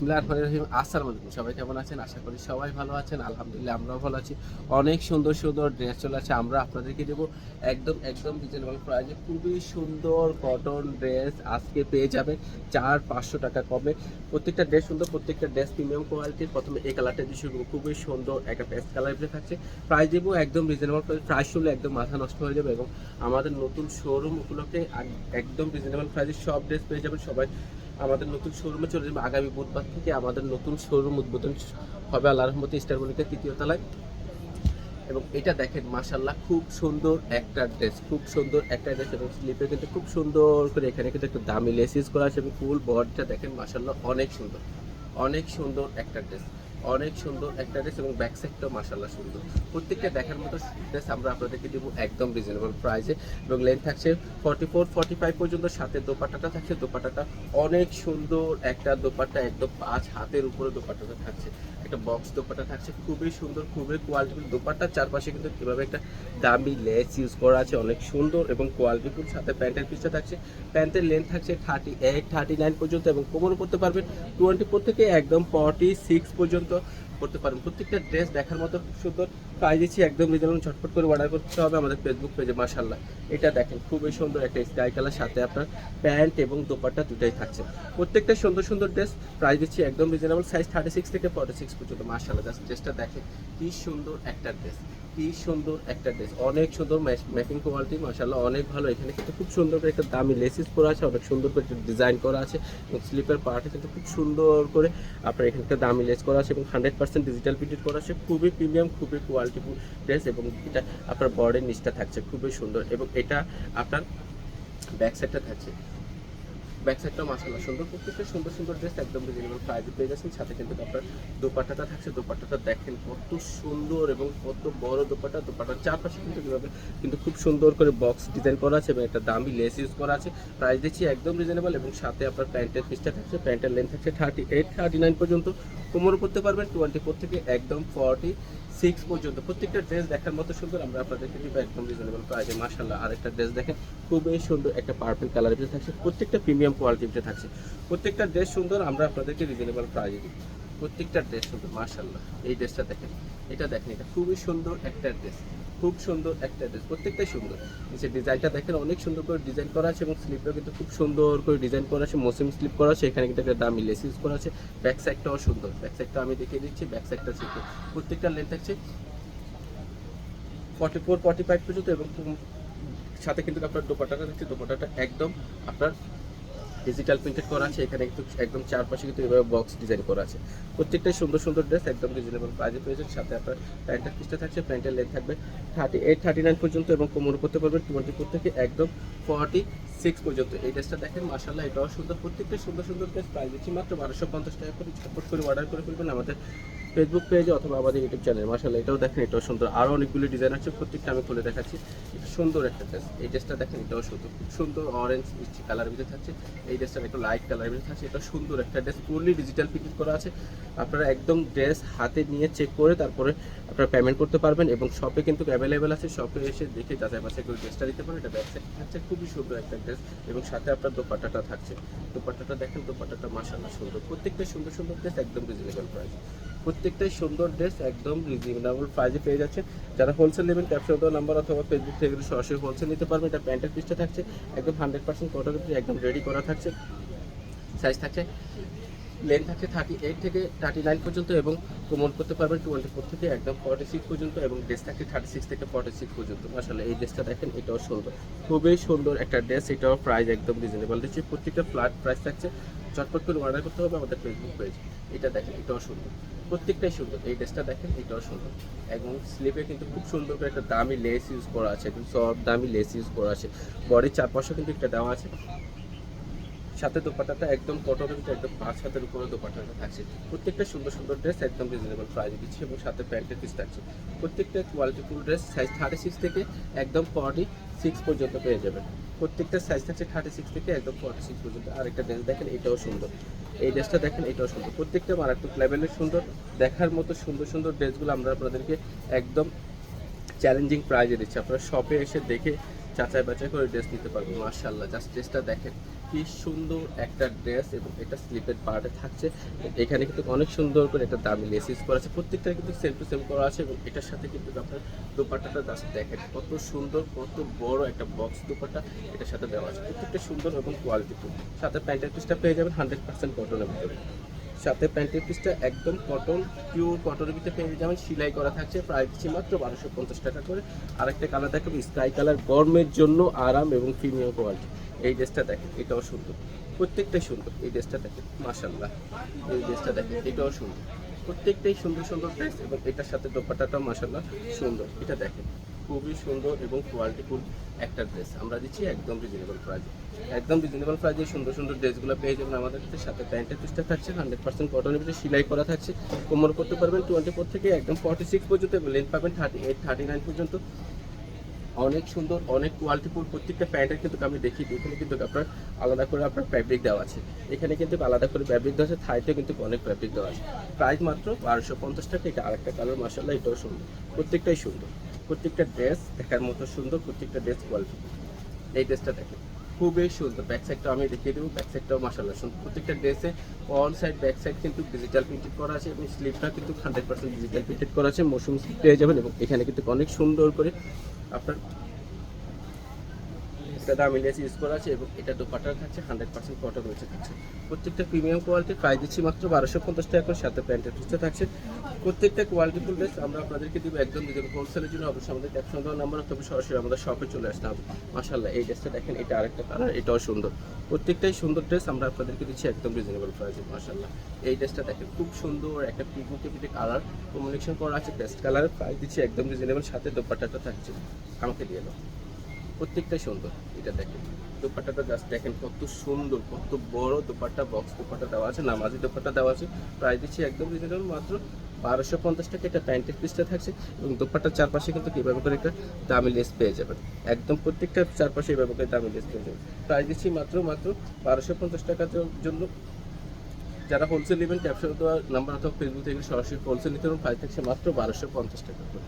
বিসমিল্লাহ রহমান রহিম। আসসালামু আলাইকুম। সবাই কেমন আছেন? আশা করি সবাই ভালো আছেন। আলহামদুলিল্লাহ, আমরাও ভালো আছি। অনেক সুন্দর সুন্দর ড্রেস চলে আছে আমরা আপনাদেরকে দেবো একদম একদম রিজনেবল প্রাইসে খুবই সুন্দর কটন ড্রেস আজকে পেয়ে যাবেন চার, পাঁচশো টাকা কমে। প্রত্যেকটা ড্রেস সুন্দর, প্রত্যেকটা ড্রেস প্রিমিয়াম কোয়ালিটির প্রথমে এই কালারটা দিয়ে শুরু খুবই সুন্দর একটা পেস্ট কালার থাকছে। প্রাইস দেবো একদম রিজনেবল প্রাইস প্রাইস শুনলে একদম মাথা নষ্ট হয়ে যাবে এবং আমাদের নতুন শোরুম উপলক্ষে একদম রিজনেবল প্রাইসে সব ড্রেস পেয়ে যাবেন সবাই। আমাদের নতুন শোরুমে চলে যাবে। আগামী বুধবার থেকে আমাদের নতুন শোরুম উদ্বোধন হবে আল্লাহ রহমতে স্টার মনিকা তৃতীয় তলায়। এবং এটা দেখেন মাসাল্লাহ খুব সুন্দর একটা ড্রেস খুব সুন্দর একটা ড্রেস এবং স্লিপে কিন্তু খুব সুন্দর করে এখানে কিন্তু একটা দামি লেসিস করা আছে এবং ফুল বডিটা দেখেন মাসাল্লাহ অনেক সুন্দর অনেক সুন্দর একটা ড্রেস অনেক সুন্দর একটা ড্রেস এবং ব্যাক সাইডটাও মাশাল্লাহ সুন্দর। প্রত্যেকটা দেখার মতো ড্রেস আমরা আপনাদেরকে দেবো একদম রিজনেবল প্রাইসে এবং লেন্থ থাকছে ফর্টি ফোর ফর্টি ফাইভ পর্যন্ত সাথে দোপাটাটা থাকছে। দোপাটাটা অনেক সুন্দর একটা দোপাটা একদম পাঁচ হাতের উপরে দোপাটাটা থাকছে। একটা বক্স দোপাট্টা থাকছে, খুবই সুন্দর, খুবই কোয়ালিটিফুল দোপাট্টার চারপাশে কিন্তু কীভাবে একটা দামি লেস ইউজ করা আছে, অনেক সুন্দর এবং কোয়ালিটিফুল সাথে প্যান্টের পিসটা থাকছে, প্যান্টের লেন্থ থাকছে থার্টি এইট থার্টি নাইন পর্যন্ত এবং কোমরও করতে পারবেন টোয়েন্টি ফোর থেকে একদম ফর্টি সিক্স পর্যন্ত। করতে পারেন। প্রত্যেকটা ড্রেস দেখার মতো খুব সুন্দর। প্রাইস দিচ্ছি একদম রিজনেবল ঝটপট করে অর্ডার করতে হবে আমাদের ফেসবুক পেজে মাসাল্লাহ এটা দেখেন, খুবই সুন্দর একটা স্কাই কালার সাথে আপনার প্যান্ট এবং দোপাট্টা দুটাই থাকছে। প্রত্যেকটা সুন্দর সুন্দর ড্রেস প্রাইস দিচ্ছি একদম রিজনেবল সাইজ থার্টি সিক্স থেকে ফর্টি সিক্স পর্যন্ত মাসাল্লাহ জাস্ট ড্রেসটা দেখেন, কি সুন্দর একটা ড্রেস কি সুন্দর একটা ড্রেস অনেক সুন্দর ম্যাপিং কোয়ালিটি মাশাল্লাহ অনেক ভালো। এখানে কিন্তু খুব সুন্দর করে একটা দামি লেসিস করা আছে, অনেক সুন্দর করে ডিজাইন করা আছে, এবং স্লিপের পার্টে কিন্তু খুব সুন্দর করে আপনার এখানে একটা দামি লেস করা আছে, এবং হান্ড্রেড পার্সেন্ট ডিজিটাল প্রিন্টেড করা আছে। খুবই প্রিমিয়াম খুবই কোয়ালিটিফুল ড্রেস এবং এটা আপনার বডির নিচটা থাকছে, খুবই সুন্দর। এবং এটা আপনার ব্যাক সাইডটা থাকছে। ব্যাক সাইডটা মাসাল্লাহ সুন্দর প্রত্যেকটা সুন্দর সুন্দর ড্রেস একদম রিজনেবল প্রাইসে পেয়ে যাচ্ছেন। সাথে কিন্তু আপনার দোপাট্টাটা থাকছে। দোপাট্টাটা দেখেন কত সুন্দর এবং কত বড় দোপাট্টা। দোপাট্টার চারপাশে কিন্তু কীভাবে কিন্তু খুব সুন্দর করে বক্স ডিজাইন করা আছে এবং একটা দামি লেস ইউজ করা আছে। প্রাইস দিচ্ছি একদম রিজনেবল এবং সাথে আপনার প্যান্টের পিসটা থাকছে। প্যান্টের লেন্থ থাকছে থার্টি এইট থার্টি নাইন পর্যন্ত। কোমরও করতে পারবেন, টোয়েন্টি ফোর থেকে একদম ফর্টি সিক্স পর্যন্ত। প্রত্যেকটা ড্রেস দেখার মতো সুন্দর, আমরা আপনাদেরকে দিব একদম রিজনেবল প্রাইসে মাসাল্লাহ আরেকটা ড্রেস দেখেন, খুবই সুন্দর একটা পার্পল কালার ভিতরে থাকছে, প্রত্যেকটা প্রিমিয়াম কোয়ালিটি ভিতরে থাকছে। প্রত্যেকটা ড্রেস সুন্দর, আমরা আপনাদেরকে রিজনেবল প্রাইসে দিই প্রত্যেকটা ড্রেস সুন্দর মাসাল্লাহ এই ড্রেসটা দেখেন, এটা দেখেন, এটা খুবই সুন্দর একটা ড্রেস। খুব সুন্দর একটা ড্রেস প্রত্যেকটাই সুন্দর। নিচে ডিজাইনটা দেখেন, অনেক সুন্দর করে ডিজাইন করা আছে এবং স্লিপটা কিন্তু খুব সুন্দর করে ডিজাইন করা আছে, মৌসুম স্লিপ করা আছে, এখানে কিন্তু একটা দামি লেস ইউজ করা আছে ব্যাক সাইডটাও সুন্দর। ব্যাক সাইডটা আমি দেখিয়ে দিচ্ছি ব্যাক সাইডটা সুন্দর প্রত্যেকটা লেন্থ থাকছে ফর্টি ফোর ফর্টি ফাইভ পর্যন্ত এবং সাথে কিন্তু আপনার দোপাটাটা দেখছি দোপাটাটা একদম আপনার ডিজিটাল প্রিন্টেড করা আছে, এখানে কিন্তু একদম চারপাশে কিন্তু এভাবে বক্স ডিজাইন করা আছে। প্রত্যেকটাই সুন্দর সুন্দর ড্রেস একদম রিজনেবল প্রাইজে পেয়েছেন। সাথে আপনার প্যান্টের পিসটা থাকছে প্যান্টের লেন্থ থাকবে থার্টি এইট থার্টি নাইন পর্যন্ত এবং কোমর করতে পারবেন টোয়েন্টি ফোর থেকে একদম ফর্টি সিক্স পর্যন্ত। এই ড্রেসটা দেখেন মাসাল্লাহ এটাও সুন্দর। প্রত্যেকটা সুন্দর সুন্দর ড্রেস প্রাইস দিচ্ছি, মাত্র বারোশো পঞ্চাশ টাকা করে ঝটপট করে অর্ডার করে ফেলবেন আমাদের ফেসবুক পেজে অথবা আমাদের ইউটিউব চ্যানেল মাসাল্লাহ এটাও দেখেন, এটাও সুন্দর। আরও অনেকগুলো ডিজাইন আছে, প্রত্যেকটা আমি খুলে দেখাচ্ছি। এটা সুন্দর একটা ড্রেস এই ড্রেসটা দেখেন, এটাও সুন্দর। খুব সুন্দর অরেঞ্জ মিষ্টি কালার ভিতরে থাকছে। এই ড্রেসটা একটু লাইট কালার ভিতরে থাকছে। এটা সুন্দর একটা ড্রেস ফুললি ডিজিটাল প্রিন্ট করা আছে। আপনারা একদম ড্রেস হাতে নিয়ে চেক করে তারপরে আপনারা পেমেন্ট করতে পারবেন এবং শপে কিন্তু অ্যাভেলেবেল আছে। শপে এসে দেখে যাচাই বাছাই করে ড্রেসটা দিতে পারেন। এটা ব্যাক সাইড থাকছে। খুবই সুন্দর একটা এবং সাথে আপনার দোপাট্টাটা থাকছে। দোপাট্টাটা দেখেন, দোপাট্টাটা মাসাল্লাহ সুন্দর। প্রত্যেকটা সুন্দর সুন্দর ড্রেস একদম রিজনেবল প্রাইস প্রত্যেকটাই সুন্দর ড্রেস একদম রিজনেবল প্রাইসে পেয়ে যাচ্ছে যারা হোলসেল নেবেন ক্যাপশন দেওয়া নাম্বার অথবা ফেসবুক থেকে সরাসরি হোলসেল নিতে পারবেন। এটা প্যান্টের পিসটা থাকছে। একদম হান্ড্রেড পার্সেন্ট কটন একদম রেডি করা থাকছে। সাইজ থাকছে লেন্থ থাকছে থার্টি এইট থেকে থার্টি নাইন পর্যন্ত এবং কোমর করতে পারবেন টোয়েন্টি ফোর থেকে একদম ফর্টি সিক্স পর্যন্ত এবং ড্রেস থাকে থার্টি সিক্স থেকে ফর্টি সিক্স পর্যন্ত। আসলে এই ড্রেসটা দেখেন, এটাও সুন্দর। খুবই সুন্দর একটা ড্রেস এটাও প্রাইস একদম রিজনেবল দিচ্ছি প্রত্যেকটা ফ্ল্যাট প্রাইস থাকছে। চটপট করে অর্ডার করতে হবে আমাদের ফেসবুক পেজ এটা দেখেন, এটাও সুন্দর। প্রত্যেকটাই সুন্দর। এই ড্রেসটা দেখেন, এটাও সুন্দর। এবং স্লিপে কিন্তু খুব সুন্দর করে একটা দামি লেস ইউজ করা আছে, একদম সব দামি লেস ইউজ করা আছে। বডির চারপাশে কিন্তু একটা দেওয়া আছে। সাথে দোপাট্টাটা একদম কটনের ভিতরে একদম পাঁচ হাতের উপরে দোপাট্টাটা থাকছে। প্রত্যেকটা সুন্দর সুন্দর ড্রেস একদম রিজনেবল প্রাইস দিচ্ছে এবং সাথে প্যান্টের পিস থাকছে। প্রত্যেকটা qualityful dress size thirty six থেকে একদম ফর্টি সিক্স পর্যন্ত পেয়ে যাবেন। প্রত্যেকটা সাইজ থাকছে থার্টি সিক্স থেকে একদম ফর্টি সিক্স পর্যন্ত। আরেকটা ড্রেস দেখেন, এটাও সুন্দর। এই ড্রেসটা দেখেন, এটাও সুন্দর। প্রত্যেকটা মারাত্মক লেভেলের সুন্দর। দেখার মতো সুন্দর সুন্দর ড্রেসগুলো আমরা আপনাদেরকে একদম চ্যালেঞ্জিং প্রাইজে দিচ্ছি। আপনারা শপে এসে দেখে যাচাই বাছাই করে ড্রেস নিতে পারবেন। মার্শাল্লাহ জাস্ট ড্রেসটা দেখেন। কি সুন্দর একটা ড্রেস এবং এটা স্লিপের পার্টে থাকছে। এখানে কিন্তু অনেক সুন্দর করে একটা দামি লেস ইউজ করা আছে। প্রত্যেকটা কিন্তু সেম টু সেম করা আছে এবং এটার সাথে কিন্তু আপনার দোপাট্টাটা জাস্ট দেখেন। কত সুন্দর, কত বড় একটা বক্স দোপাট্টা এটার সাথে দেওয়া আছে। প্রত্যেকটা সুন্দর এবং কোয়ালিটিফুল সাথে প্যান্টের পিসটা পেয়ে যাবেন হান্ড্রেড পার্সেন্ট কটনের ভিতরে। সাথে প্যান্টের পিসটা একদম কটন পিওর কটনের ভিতরে পেয়ে যাবেন। সেলাই করা থাকছে প্রায় দিচ্ছি মাত্র বারোশো পঞ্চাশ টাকা করে। আরেকটা কালার দেখাবো স্কাই কালার গরমের জন্য আরাম এবং প্রিমিয়াম কোয়ালিটি এই ড্রেসটা দেখেন, এটাও সুন্দর। প্রত্যেকটাই সুন্দর, এই ড্রেসটা দেখেন মাশাল্লাহ এই ড্রেসটা দেখেন, এটাও সুন্দর। প্রত্যেকটাই সুন্দর সুন্দর ড্রেস এবং এটার সাথে দোপাট্টাটাও মাশাল্লাহ সুন্দর। এটা দেখেন, খুবই সুন্দর এবং কোয়ালিটিফুল একটা ড্রেস আমরা দিচ্ছি একদম রিজনেবল প্রাইসে একদম রিজনেবল প্রাইজে সুন্দর সুন্দর ড্রেসগুলো পেয়ে যাবেন আমাদের কাছে। সাথে প্যান্টের পিসটা থাকছে হান্ড্রেড পার্সেন্ট কটনের ভিতরে সেলাই করা থাকছে। কোমর করতে পারবেন টোয়েন্টি ফোর থেকে একদম ফর্টি সিক্স পর্যন্ত লেন্থ পাবেন থার্টি এইট থার্টি নাইন পর্যন্ত। অনেক সুন্দর, অনেক কোয়ালিটিফুল প্রত্যেকটা প্যান্টের কিন্তু আমি দেখি এখানে কিন্তু আপনার আলাদা করে আপনার ফ্যাব্রিক দেওয়া আছে। এখানে কিন্তু আলাদা করে ফ্যাব্রিক দেওয়া আছে থাইতে কিন্তু অনেক ফ্যাব্রিক দেওয়া আছে। প্রাইস মাত্র বারোশো পঞ্চাশ টাকা, এটা আরেকটা কালার মাসাল্লাহ এটাও সুন্দর। প্রত্যেকটাই সুন্দর। প্রত্যেকটা ড্রেস দেখার মতো সুন্দর, প্রত্যেকটা ড্রেস কোয়ালিটি এই ড্রেসটা দেখেন, খুবই সুন্দর। ব্যাক সাইডটা আমি দেখিয়ে দেবো ব্যাক সাইডটাও মাসাল্লাহ সুন্দর। প্রত্যেকটা ড্রেসে অন সাইড ব্যাক সাইড কিন্তু ডিজিটাল প্রিন্টেড করা আছে এবং স্লিপটা কিন্তু হান্ড্রেড পার্সেন্ট ডিজিটাল প্রিন্টেড করা আছে। মৌসুম পেয়ে যাবেন এবং এখানে কিন্তু অনেক সুন্দর করে আপনার একটা দামি লেস ইউজ করা আছে এবং এটা দোপাটার থাকছে হান্ড্রেড পার্সেন্ট কটন রয়েছে থাকছে প্রত্যেকটা প্রিমিয়াম কোয়ালিটির প্রাইস দিচ্ছি মাত্র বারোশো পঞ্চাশ টাকা করে, সাথে প্যান্টের পিসটা থাকছে। প্রত্যেকটা কোয়ালিটিফুল ড্রেস আমরা আপনাদেরকে দিব একদম দিতে হোলসেলের জন্য। অবশ্যই আমাদের ক্যাপশন দেওয়ার নাম্বার তবে সরাসরি আমাদের শপে চলে আসতে হবে। মাশাল্লাহ এই ড্রেসটা দেখেন, এটা আরেকটা কালার এটাও সুন্দর। প্রত্যেকটাই সুন্দর ড্রেস আমরা আপনাদেরকে দিচ্ছি একদম রিজনেবল প্রাইসে মাশাল্লাহ এই ড্রেসটা দেখেন, খুব সুন্দর একটা পিকনিকে পিঠে কালার কম্বিনেশন করা আছে পেস্ট কালার প্রাইস দিচ্ছি একদম রিজনেবল সাথে দোপাট্টাটা থাকছে, আমাকে দিয়ে দাও। প্রত্যেকটাই সুন্দর, এটা দেখেন। দোপাট্টাটা জাস্ট দেখেন কত সুন্দর, কত বড় দোপাট্টা বক্স দোপাট্টা দেওয়া আছে, নামাজি দোপাট্টা দেওয়া আছে। প্রায় দিচ্ছি একদম রিজনেবল মাত্র বারোশো পঞ্চাশ টাকা, এটা প্যান্টের পিসটা থাকছে এবং দোপাট্টার চারপাশে কিন্তু কীভাবে করে একটা দামি লেস পেয়ে যাবেন। একদম প্রত্যেকটা চারপাশে এভাবে করে দামি লেস পেয়ে যাবেন। প্রায় দিচ্ছি মাত্র মাত্র বারোশো পঞ্চাশ টাকার জন্য। যারা হোলসেল নেবেন ক্যাপশন দেওয়ার নাম্বার অথবা ফেসবুক থেকে সরাসরি হোলসেল নিতে পারেন প্রাইস থাকছে মাত্র বারোশো পঞ্চাশ টাকা করে।